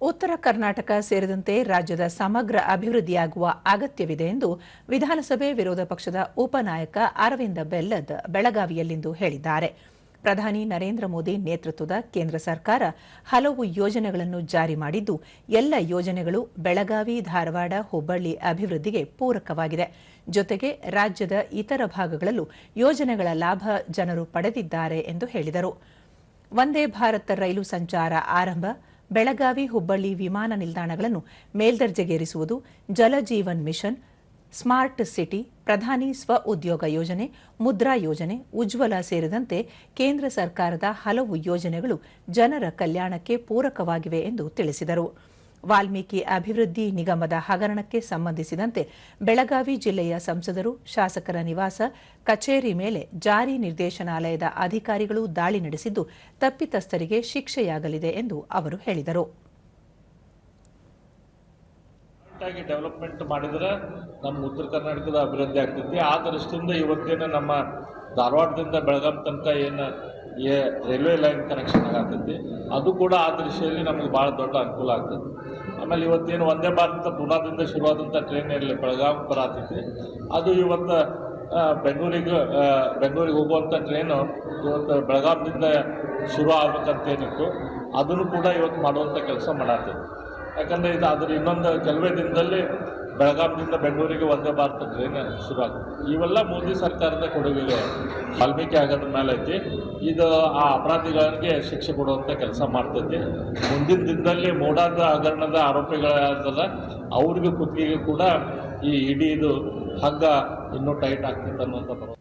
ಉತ್ತರ ಕರ್ನಾಟಕ ಸೇರಿದಂತೆ ರಾಜ್ಯದ ಸಮಗ್ರ ಅಭಿವೃದ್ಧಿಯಾಗುವ ಅಗತ್ಯವಿದೆ ಎಂದು ವಿಧಾನಸಭೆ ವಿರೋಧ ಪಕ್ಷದ ಉಪನಾಯಕ ಅರವಿಂದ ಬೆಲ್ಲದ್ ಬೆಳಗಾವಿಯಲ್ಲಿಂದು ಹೇಳಿದ್ದಾರೆ. ಪ್ರಧಾನಿ ನರೇಂದ್ರ ಮೋದಿ ನೇತೃತ್ವದ ಕೇಂದ್ರ ಸರ್ಕಾರ ಹಲವು ಯೋಜನೆಗಳನ್ನು ಜಾರಿ ಮಾಡಿದ್ದು, ಎಲ್ಲ ಯೋಜನೆಗಳು ಬೆಳಗಾವಿ, ಧಾರವಾಡ, ಹುಬ್ಬಳ್ಳಿ ಅಭಿವೃದ್ಧಿಗೆ ಪೂರಕವಾಗಿದೆ. ಜೊತೆಗೆ ರಾಜ್ಯದ ಇತರ ಭಾಗಗಳಲ್ಲೂ ಯೋಜನೆಗಳ ಲಾಭ ಜನರು ಪಡೆದಿದ್ದಾರೆ ಎಂದು ಹೇಳಿದರು. ವಂದೇ ಭಾರತ್ ರೈಲು ಸಂಚಾರ ಆರಂಭ ಬೆಳಗಾವಿ ಹುಬ್ಬಳ್ಳಿ ವಿಮಾನ ನಿಲ್ದಾಣಗಳನ್ನು ಮೇಲ್ದರ್ಜೆಗೇರಿಸುವುದು ಜಲಜೀವನ್ ಮಿಷನ್, ಸ್ಮಾರ್ಟ್ ಸಿಟಿ, ಪ್ರಧಾನಿ ಸ್ವ ಉದ್ಯೋಗ ಯೋಜನೆ, ಮುದ್ರಾ ಯೋಜನೆ, ಉಜ್ವಲ ಸೇರಿದಂತೆ ಕೇಂದ್ರ ಸರ್ಕಾರದ ಹಲವು ಯೋಜನೆಗಳು ಜನರ ಕಲ್ಯಾಣಕ್ಕೆ ಪೂರಕವಾಗಿವೆ ಎಂದು ತಿಳಿಸಿದರು. ವಾಲ್ಮೀಕಿ ಅಭಿವೃದ್ಧಿ ನಿಗಮದ ಹಗರಣಕ್ಕೆ ಸಂಬಂಧಿಸಿದಂತೆ ಬೆಳಗಾವಿ ಜಿಲ್ಲೆಯ ಸಂಸದರು, ಶಾಸಕರ ನಿವಾಸ, ಕಚೇರಿ ಮೇಲೆ ಜಾರಿ ನಿರ್ದೇಶನಾಲಯದ ಅಧಿಕಾರಿಗಳು ದಾಳಿ ನಡೆಸಿದ್ದು ತಪ್ಪಿತಸ್ಥರಿಗೆ ಶಿಕ್ಷೆಯಾಗಲಿದೆ ಎಂದು ಅವರು ಹೇಳಿದರು. ಡೆವಲಪ್ಮೆಂಟ್ ಮಾಡಿದ್ರೆ ನಮ್ಮ ಉತ್ತರ ಕರ್ನಾಟಕದ ಅಭಿವೃದ್ಧಿ ಆಗ್ತೈತಿ. ಆ ದೃಷ್ಟಿಯಿಂದ ಇವತ್ತೇನು ನಮ್ಮ ಧಾರವಾಡದಿಂದ ಬೆಳಗಾಂ ತನಕ ಏನು ಏ ರೈಲ್ವೆ ಲೈನ್ ಕನೆಕ್ಷನ್ ಆಗತ್ತೈತಿ, ಅದು ಕೂಡ ಆ ದೃಷ್ಟಿಯಲ್ಲಿ ನಮಗೆ ಭಾಳ ದೊಡ್ಡ ಅನುಕೂಲ ಆಗ್ತದೆ ಆಮೇಲೆ ಇವತ್ತೇನು ಒಂದೇ ಭಾರತ ಪುನಾದಿಂದ ಶುರುವಾದಂಥ ಟ್ರೈನ್ ಇಲ್ಲಿ ಬೆಳಗಾವಿ ಬರತೈತಿ. ಅದು ಇವತ್ತು ಬೆಂಗಳೂರಿಗೆ ಬೆಂಗಳೂರಿಗೆ ಹೋಗುವಂಥ ಟ್ರೈನು ಇವತ್ತು ಬೆಳಗಾಮ್ದಿಂದ ಶುರು ಆಗ್ಬೇಕಂತೇನಿತ್ತು. ಅದನ್ನು ಕೂಡ ಇವತ್ತು ಮಾಡುವಂಥ ಕೆಲಸ ಮಾಡತ್ತೈತಿ ಯಾಕಂದರೆ ಇದು ಅದ್ರ ಇನ್ನೊಂದು ಕೆಲವೇ ದಿನದಲ್ಲಿ ಬೆಳಗಾವಿನಿಂದ ಬೆಂಗಳೂರಿಗೆ ಒಂದೇ ಭಾರತ ಟ್ರೈನ್ ಶುರು ಆಗುತ್ತೆ. ಇವೆಲ್ಲ ಮೋದಿ ಸರ್ಕಾರದ ಕೊಡುಗೆ ವಾಲ್ಮೀಕಿ ಆಗೋದ್ರ ಮೇಲೆ ಐತಿ. ಇದು ಆ ಅಪರಾಧಿಗಳಿಗೆ ಶಿಕ್ಷೆ ಕೊಡುವಂಥ ಕೆಲಸ ಮಾಡ್ತೈತಿ. ಮುಂದಿನ ದಿನದಲ್ಲಿ ಮೂಡಾದ ಹಗರಣದ ಆರೋಪಿಗಳಾದಲ್ಲ ಅವ್ರಿಗೆ ಕುತ್ತಿಗೆಗೆ ಕೂಡ ಈ ಇಡೀ ಇದು ಹಗ್ಗ ಇನ್ನೂ ಟೈಟ್ ಆಗ್ತೈತೆ ಅನ್ನುವಂಥ